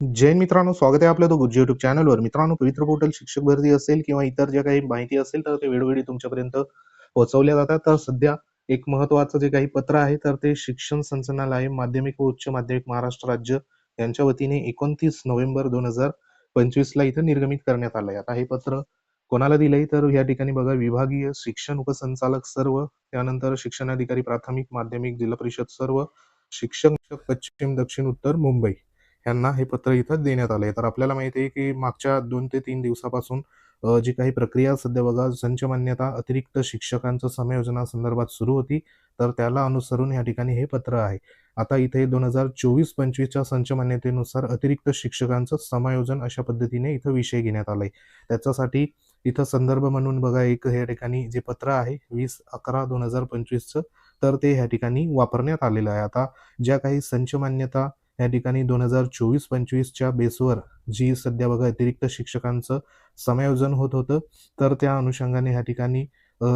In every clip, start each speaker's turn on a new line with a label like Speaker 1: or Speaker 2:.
Speaker 1: जैन मित्रांनो स्वागत आहे आपल्या तो गुज्जी युट्यूब चॅनलवर मित्रांनो पवित्र पोर्टल शिक्षक भरती असेल किंवा इतर ज्या काही माहिती असेल तर ते वेळोवेळी तुमच्यापर्यंत पोहोचवल्या जातात. तर सध्या एक महत्वाचं जे काही पत्र आहे तर ते शिक्षण संचालनालय माध्यमिक व उच्च माध्यमिक महाराष्ट्र राज्य यांच्या वतीने एकोणतीस नोव्हेंबर दोन हजार पंचवीस ला इथं निर्गमित करण्यात आलंय. आता हे पत्र कोणाला दिलंय? तर या ठिकाणी बघा विभागीय शिक्षण उपसंचालक सर्व त्यानंतर शिक्षणाधिकारी प्राथमिक माध्यमिक जिल्हा परिषद सर्व शिक्षण पश्चिम दक्षिण उत्तर मुंबई. यांना हे पत्र इथं देण्यात आलंय. तर आपल्याला माहिती आहे की मागच्या दोन ते तीन दिवसापासून जी काही प्रक्रिया सध्या बघा संच मान्यता अतिरिक्त शिक्षकांचं समायोजनासंदर्भात सुरू होती. तर त्याला अनुसरून या ठिकाणी हे पत्र आहे. आता इथे दोन हजार चोवीस पंचवीसच्या संच मान्यतेनुसार अतिरिक्त शिक्षकांचं समायोजन अशा पद्धतीने इथं विषय घेण्यात आलाय. त्याच्यासाठी इथं संदर्भ म्हणून बघा एक या ठिकाणी जे पत्र आहे वीस अकरा दोन हजार पंचवीसचं तर ते ह्या ठिकाणी वापरण्यात आलेलं आहे. आता ज्या काही संच मान्यता या ठिकाणी दोन हजार चोवीस पंचवीसच्या बेसवर जी सध्या बघा अतिरिक्त शिक्षकांचं समायोजन होत होतं तर त्या अनुषंगाने ह्या ठिकाणी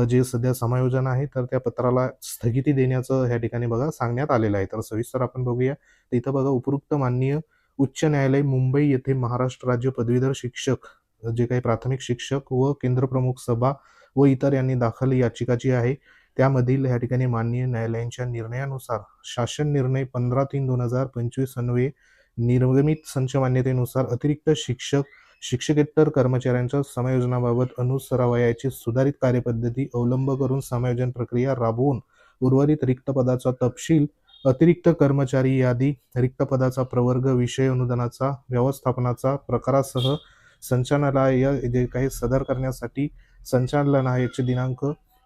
Speaker 1: जे सध्या समायोजन आहे तर त्या पत्राला स्थगिती देण्याचं ह्या ठिकाणी बघा सांगण्यात आलेलं आहे. तर सविस्तर आपण बघूया. तर इथं बघा उपरुक्त माननीय उच्च न्यायालय मुंबई येथे महाराष्ट्र राज्य पदवीधर शिक्षक जे काही प्राथमिक शिक्षक व केंद्रप्रमुख सभा व इतर यांनी दाखल याचिका जी आहे. त्यामधील या ठिकाणी माननीय न्यायालयांच्या निर्णयानुसार शासन निर्णय पंधरा तीन दोन हजार पंचवीस अन्वये निर्गमित संच मान्यतेनुसार अतिरिक्त शिक्षक शिक्षकेतर कर्मचाऱ्यांच्या समायोजनाबाबत अनुसरावयाची सुधारित कार्यपद्धती अवलंब करून समायोजन प्रक्रिया राबवून उर्वरित रिक्त पदाचा तपशील अतिरिक्त कर्मचारी यादी रिक्त पदाचा प्रवर्ग विषय अनुदानाचा व्यवस्थापनाचा प्रकारासह संचालनालय जे काही सदर करण्यासाठी संचालनालयाचे दिनांक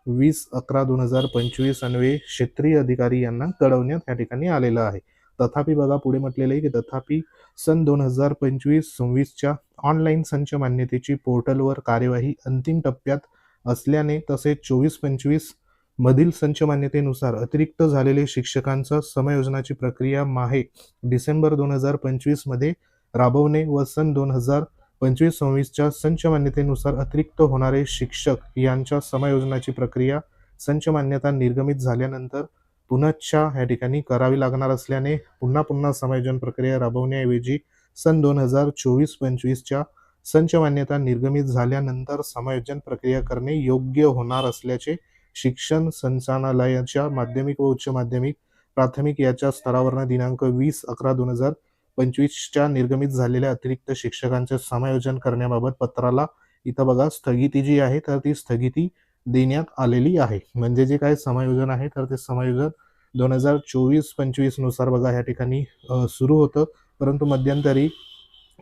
Speaker 1: वीस अकरा दोन हजार पंचवीस अन्वये क्षेत्रीय अधिकारी यांना कळवण्यात या ठिकाणी आलेलं आहे. तथापि बघा पुढे म्हटलेलं आहे की तथापि सन दोन हजार पंचवीस सव्वीसच्या ऑनलाईन संच मान्यतेची पोर्टलवर कार्यवाही अंतिम टप्प्यात असल्याने तसेच चोवीस पंचवीस मधील संच मान्यतेनुसार अतिरिक्त झालेले शिक्षकांचा समयोजनाची प्रक्रिया माहे डिसेंबर दोन हजार पंचवीसमध्ये राबवणे व सन दोन हजार पंचवीस सव्वीसच्या संच मान्यतेनुसार अतिरिक्त होणारे शिक्षक यांच्या समायोजनाची प्रक्रिया संच मान्यता निर्गमित झाल्यानंतर पुनश्चा या ठिकाणी करावी लागणार असल्याने पुन्हा पुन्हा समायोजन प्रक्रिया राबवण्याऐवजी सन दोन हजार चोवीस पंचवीसच्या संच मान्यता निर्गमित झाल्यानंतर समायोजन प्रक्रिया करणे योग्य होणार असल्याचे शिक्षण संचालनालयाच्या माध्यमिक व उच्च माध्यमिक प्राथमिक याच्या स्तरावरनं दिनांक वीस अकरा दोन हजार पंचवीसच्या निर्गमित झालेल्या अतिरिक्त शिक्षकांचे समायोजन करण्याबाबत पत्राला इथं बघा स्थगिती जी आहे तर ती स्थगिती देण्यात आलेली आहे. म्हणजे जे काय समायोजन आहे तर ते समायोजन दोन हजार चोवीस पंचवीसनुसार बघा या ठिकाणी सुरू होतं. परंतु मध्यंतरी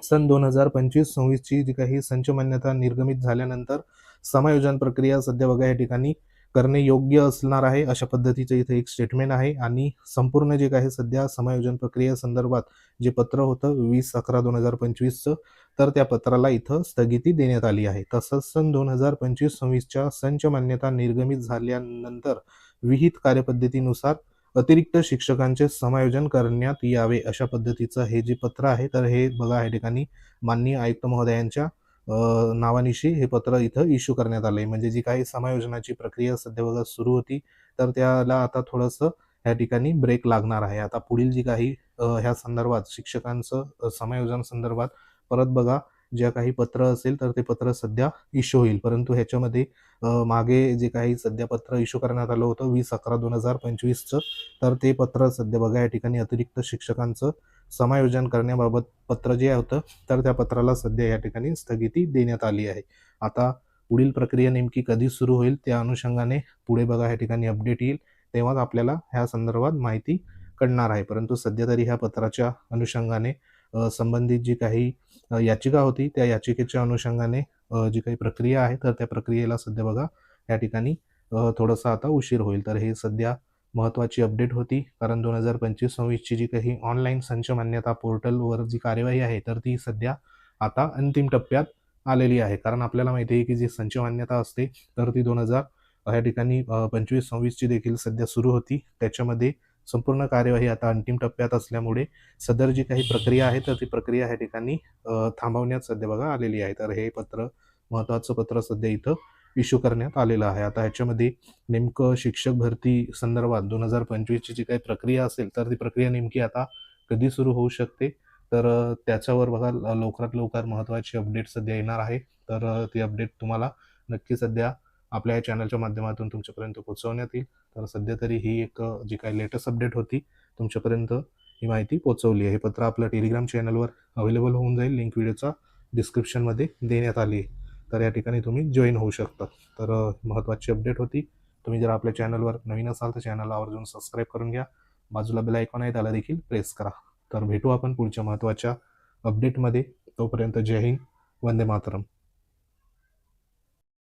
Speaker 1: सन दोन हजार पंचवीस सव्वीसची जी काही संच मान्यता निर्गमित झाल्यानंतर समायोजन प्रक्रिया सध्या बघा या ठिकाणी करणे योग्य असणार आहे अशा पद्धतीचं इथे एक स्टेटमेंट आहे. आणि संपूर्ण जे काही सध्या समायोजन प्रक्रिया संदर्भात जे पत्र होतं वीस अकरा दोन हजार पंचवीसचं तर त्या पत्राला इथं स्थगिती देण्यात आली आहे. तसंच सन दोन हजार पंचवीस सव्वीसच्या संच मान्यता निर्गमित झाल्यानंतर विहित कार्यपद्धतीनुसार अतिरिक्त शिक्षकांचे समायोजन करण्यात यावे अशा पद्धतीचं हे जे पत्र आहे तर हे बघा या ठिकाणी माननीय आयुक्त महोदयांच्या नावानिशी हे पत्र इथं इश्यू करण्यात आलंय. म्हणजे जी काही समायोजनाची प्रक्रिया सध्या बघा सुरू होती तर त्याला आता थोडंसं या ठिकाणी ब्रेक लागणार आहे. आता पुढील जी काही ह्या संदर्भात शिक्षकांचं समायोजन संदर्भात परत बघा ज्या काही पत्र असेल तर ते पत्र सध्या इश्यू होईल. परंतु ह्याच्यामध्ये मागे जे काही सध्या पत्र इश्यू करण्यात आलं होतं वीस अकरा दोन हजार पंचवीसचं तर ते पत्र सध्या बघा या ठिकाणी अतिरिक्त शिक्षकांचं समायोजन करण्याबाबत पत्र जे होतं तर त्या पत्राला सध्या या ठिकाणी स्थगिती देण्यात आली आहे. आता पुढील प्रक्रिया नेमकी कधी सुरू होईल त्या अनुषंगाने पुढे बघा या ठिकाणी अपडेट येईल. तेव्हाच आपल्याला ह्या संदर्भात माहिती कळणार आहे. परंतु सध्या तरी ह्या पत्राच्या अनुषंगाने संबंधित जी काही याचिका होती त्या याचिकेच्या अनुषंगाने जी काही प्रक्रिया आहे तर त्या प्रक्रियेला सध्या बघा या ठिकाणी थोडासा थोडंसं आता उशीर होईल. तर हे सध्या महत्त्वाची अपडेट होती. कारण दोन हजार पंचवीस सव्वीसची जी काही ऑनलाईन संच मान्यता पोर्टलवर जी कार्यवाही आहे तर ती सध्या आता अंतिम टप्प्यात आलेली आहे. कारण आपल्याला माहिती आहे की जी संच मान्यता असते तर ती दोन हजार या ठिकाणी पंचवीस सव्वीसची देखील सध्या सुरू होती. त्याच्यामध्ये संपूर्ण कार्यवाही आता अंतिम टप्प्यात असल्यामुळे सदर जी काही प्रक्रिया आहे तर ती प्रक्रिया ह्या ठिकाणी थांबवण्यात सध्या बघा आलेली आहे. तर हे पत्र महत्त्वाचं पत्र सध्या इथं इश्यू करण्यात आलेला आहे. आता ह्याच्यामध्ये नेमकं शिक्षक भरती संदर्भात दोन हजार पंचवीसची जी काही प्रक्रिया असेल तर ती प्रक्रिया नेमकी आता कधी सुरू होऊ शकते? तर त्याच्यावर बघा लवकरात लवकर महत्त्वाची अपडेट सध्या येणार आहे. तर ती अपडेट तुम्हाला नक्की सध्या आपल्या या चॅनलच्या माध्यमातून तुमच्यापर्यंत पोहोचवण्यात येईल. तर सध्या तरी ही एक जी काही लेटेस्ट अपडेट होती तुमच्यापर्यंत ही माहिती पोहोचवली आहे. हे पत्र आपल्या टेलिग्राम चॅनलवर अवेलेबल होऊन जाईल. लिंक व्हिडिओचा डिस्क्रिप्शनमध्ये देण्यात आली आहे. तर या ठिकाणी तुम्ही जॉईन होऊ शकता. तर महत्त्वाची अपडेट होती. तुम्ही जर आपल्या चॅनलवर नवीन असाल तर चॅनलला आवर्जून सबस्क्राईब करून घ्या. बाजूला बेल आयकॉन आहे त्याला देखील प्रेस करा. तर भेटू आपण पुढच्या महत्त्वाच्या अपडेटमध्ये तोपर्यंत जय हिंद वंदे मातरम.